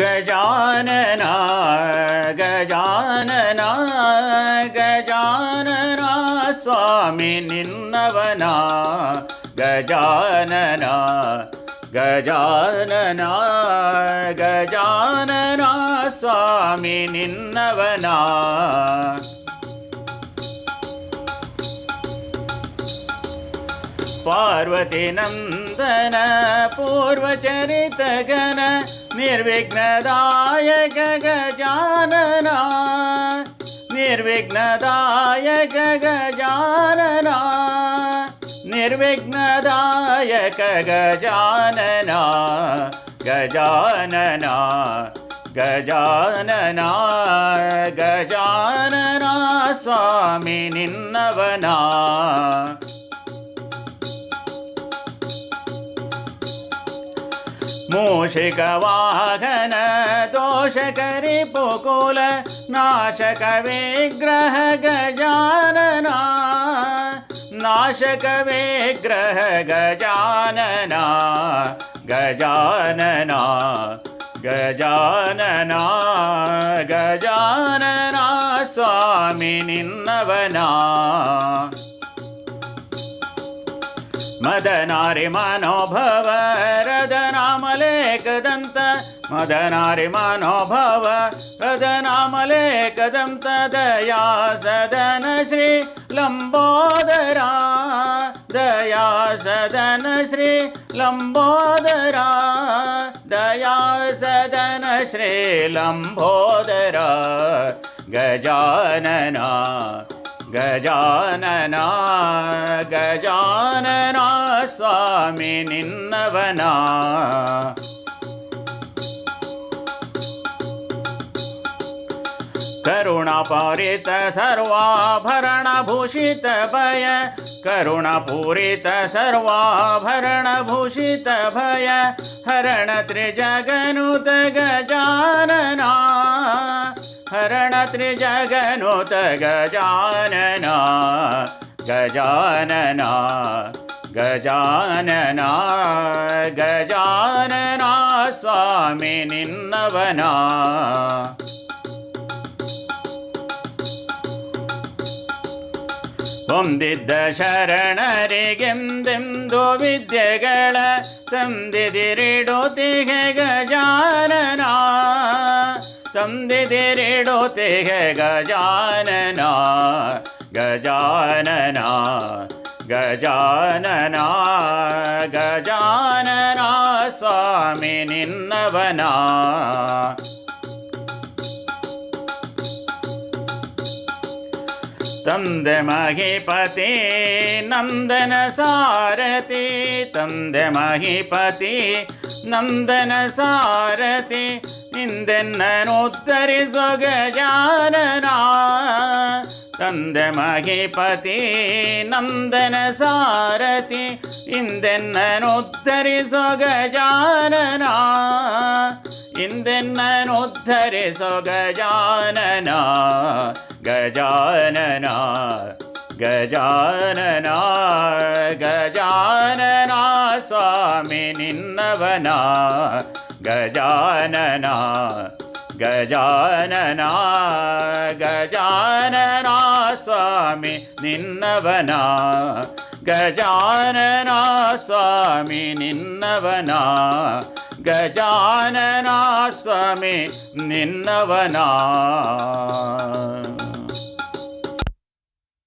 गजानना गजानना गजानना स्वामि निन्दवना गजानना गजानना गजानना स्वामि निन्दवना पार्वतीनन्दन पूर्वचरितगन निर्विघ्नदायक गजानना निर्विघ्नदायक गजानना निर्विघ्नदायक गजानना गजानना। गजानना। गजानना। स्वामि निन्नवना। मूषिकवाहन दोषकरिपुकुल नाशक विग्रह गजानना नाशक विग्रह गजानना गजानना। गजानना। गजानना स्वामी निन्नवना। मदनारि मनोभव रदनामलेकदन्त मदनारि मनोभव रदनामलेकदन्त दया सदन श्री लम्बोदरा दया सदन श्री लम्बोदरा दया सदन श्री लम्बोदरा, गजानना ಗಜಾನನ ಗಜಾನನ ಗಜಾನನ ಸ್ವಾಮಿ ನಿನ್ನವನ ಕರುಣಪೂರಿತ ಸರ್ವಾಭರಣಭೂಷಿತ ಭಯ ಕರುಣಪೂರಿತ ಸರ್ವಾಭರಣಭೂಷಿತ ಭಯ ಹರಣ ತ್ರಿಜಗನುತ ಗಜಾನನ ಹರಣ ತ್ರಿಜಗನುತ ಗಜಾನನ ಗಜಾನನ ಗಜಾನನ ಗಜಾನನ ಸ್ವಾಮಿ ನಿನ್ನವನ ಹೊಂದಿದ್ದ ಶರಣರಿಗೆಂದೆಂದು ವಿದ್ಯೆಗಳ ತಂದಿದಿರಿಡುತ್ತಿಗೆ ಗಜಾನನ ತಂದಿದಿರಿಡುತ್ತಿಗೆ ಗಜಾನನ ಗಜಾನನ ಗಜಾನನ ಗಜಾನನ ಸ್ವಾಮಿ ನಿನ್ನವನ ತಂದೆ ಮಹಿಪತಿ ನಂದನ ಸಾರಥಿ ತಂದೆ ಮಹಿಪತಿ ನಂದನ ಸಾರಥಿ ഇന്ദനോത്തരിസുഖജാനനാ തന്ത മഹിപതി നന്ദന സാരഥി ഇന്ദനോദ്ധരിസുഖജാനനാ ഇന്ദനോദ്ധരിസുഖജാനനാ ഗജാനനാ ഗജാനന ഗജാനന സ്വാമി നിന്നവന. ഗജാനന ഗജാനന ഗജാനന സ്വാമി നിന്നവന ഗജാനന സ്വാമി നിന്നവന ഗജാനന സ്വാമി നിന്നവന.